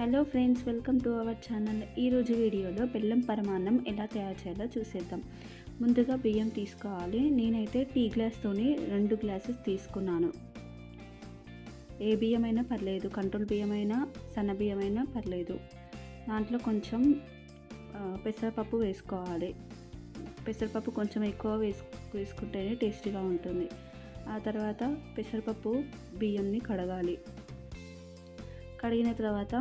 Hello friends welcome to our channel. ఈరోజు వీడియోలో బెల్లం పరమాన్నం ఎలా తయారు చేయాలో చూసేద్దాం. ముందుగా బియ్యం తీసుకోవాలి. నేనైతే టీ గ్లాస్తోని రెండు గ్లాసెస్ తీసుకున్నాను. ఏ బియ్యం అయినా పర్లేదు కంట్రోల్ బియ్యం అయినా సన్న బియ్యం అయినా పర్లేదు. దాంట్లో కొంచెం పెసరపప్పు వేసుకోవాలి. పెసరపప్పు కొంచెం ఎక్కువ వేసు వేసుకుంటేనే టేస్టీగా ఉంటుంది. ఆ తర్వాత పెసరపప్పు బియ్యంని కడగాలి. కడిగిన తర్వాత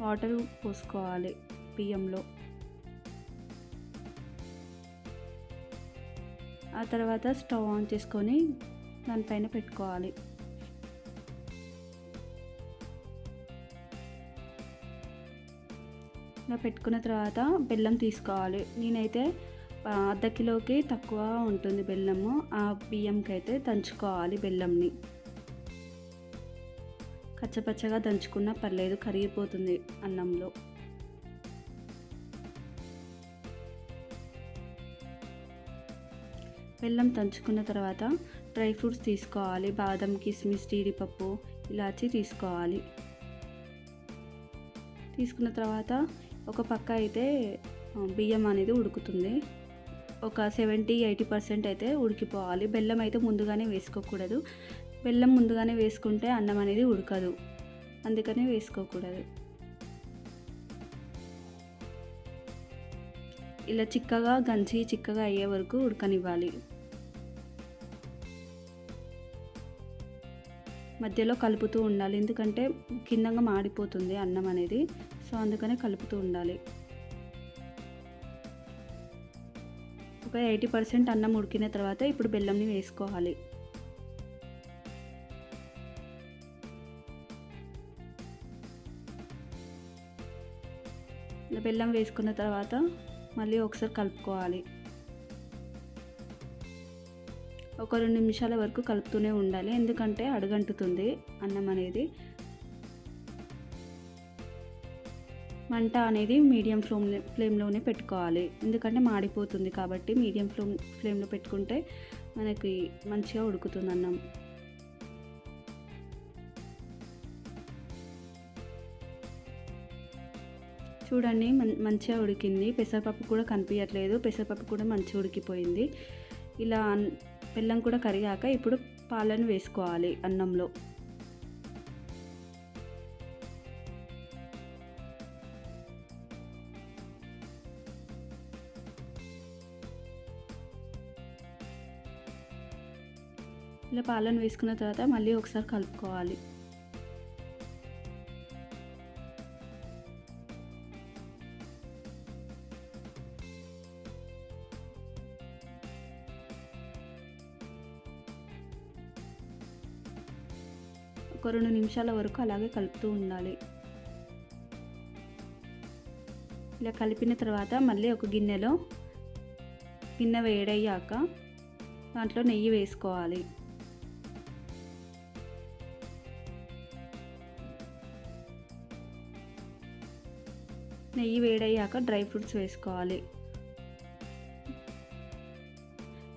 వాటర్ పోసుకోవాలి బియ్యంలో. ఆ తర్వాత స్టవ్ ఆన్ చేసుకొని దానిపైన పెట్టుకోవాలి. ఇలా పెట్టుకున్న తర్వాత బెల్లం తీసుకోవాలి. నేనైతే అర్ధ కిలోకి తక్కువ ఉంటుంది బెల్లము. ఆ బియ్యంకి అయితే దంచుకోవాలి బెల్లంని. కచ్చపచ్చగా దంచుకున్నా పర్లేదు కరిగిపోతుంది అన్నంలో. బెల్లం దంచుకున్న తర్వాత డ్రై ఫ్రూట్స్ తీసుకోవాలి. బాదం కిస్మిస్ జీడిపప్పు ఇలాచి తీసుకోవాలి. తీసుకున్న తర్వాత ఒక పక్క అయితే బియ్యం అనేది ఉడుకుతుంది. ఒక సెవెంటీ ఎయిటీ పర్సెంట్ అయితే ఉడికిపోవాలి. బెల్లం అయితే ముందుగానే వేసుకోకూడదు. బెల్లం ముందుగానే వేసుకుంటే అన్నం అనేది ఉడకదు. అందుకనే వేసుకోకూడదు. ఇలా చిక్కగా గంజి చిక్కగా అయ్యే వరకు ఉడకనివ్వాలి. మధ్యలో కలుపుతూ ఉండాలి. ఎందుకంటే కిందంగా మాడిపోతుంది అన్నం అనేది. సో అందుకనే కలుపుతూ ఉండాలి. ఒక ఎయిటీ పర్సెంట్ అన్నం ఉడికిన తర్వాత ఇప్పుడు బెల్లంని వేసుకోవాలి. బెల్లం వేసుకున్న తర్వాత మళ్ళీ ఒకసారి కలుపుకోవాలి. ఒక రెండు నిమిషాల వరకు కలుపుతూనే ఉండాలి. ఎందుకంటే అడుగంటుతుంది అన్నం అనేది. మంట అనేది మీడియం ఫ్లేమ్ ఫ్లేమ్లోనే పెట్టుకోవాలి. ఎందుకంటే మాడిపోతుంది కాబట్టి మీడియం ఫ్లేమ్ ఫ్లేమ్లో పెట్టుకుంటే మనకి మంచిగా ఉడుకుతుంది అన్నం. చూడండి మం- మంచిగా ఉడికింది. పెసరపప్పు కూడా కనిపించట్లేదు. పెసరపప్పు కూడా మంచిగా ఉడికిపోయింది. ఇలా బెల్లం కూడా కరిగాక ఇప్పుడు పాలను వేసుకోవాలి అన్నంలో. ఇలా పాలను వేసుకున్న తర్వాత మళ్ళీ ఒకసారి కలుపుకోవాలి. ఒక రెండు నిమిషాల వరకు అలాగే కలుపుతూ ఉండాలి. ఇలా కలిపిన తర్వాత మళ్ళీ ఒక గిన్నెలో గిన్నె వేడయ్యాక దాంట్లో నెయ్యి వేసుకోవాలి. నెయ్యి వేడయ్యాక డ్రై ఫ్రూట్స్ వేసుకోవాలి.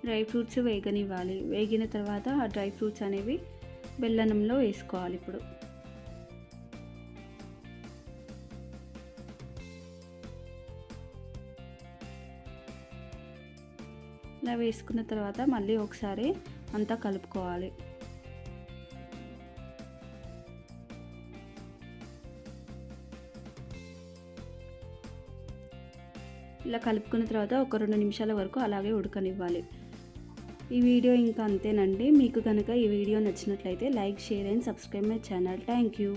డ్రై ఫ్రూట్స్ వేగనివ్వాలి. వేగిన తర్వాత ఆ డ్రై ఫ్రూట్స్ అనేవి బెల్లనంలో వేసుకోవాలి ఇప్పుడు. ఇలా వేసుకున్న తర్వాత మళ్ళీ ఒకసారి అంతా కలుపుకోవాలి. ఇలా కలుపుకున్న తర్వాత ఒక రెండు నిమిషాల వరకు అలాగే ఉడకనివ్వాలి. ఈ వీడియో ఇంకా అంతేనండి. మీకు కనుక ఈ వీడియో నచ్చినట్లయితే like share and subscribe my channel. Thank you.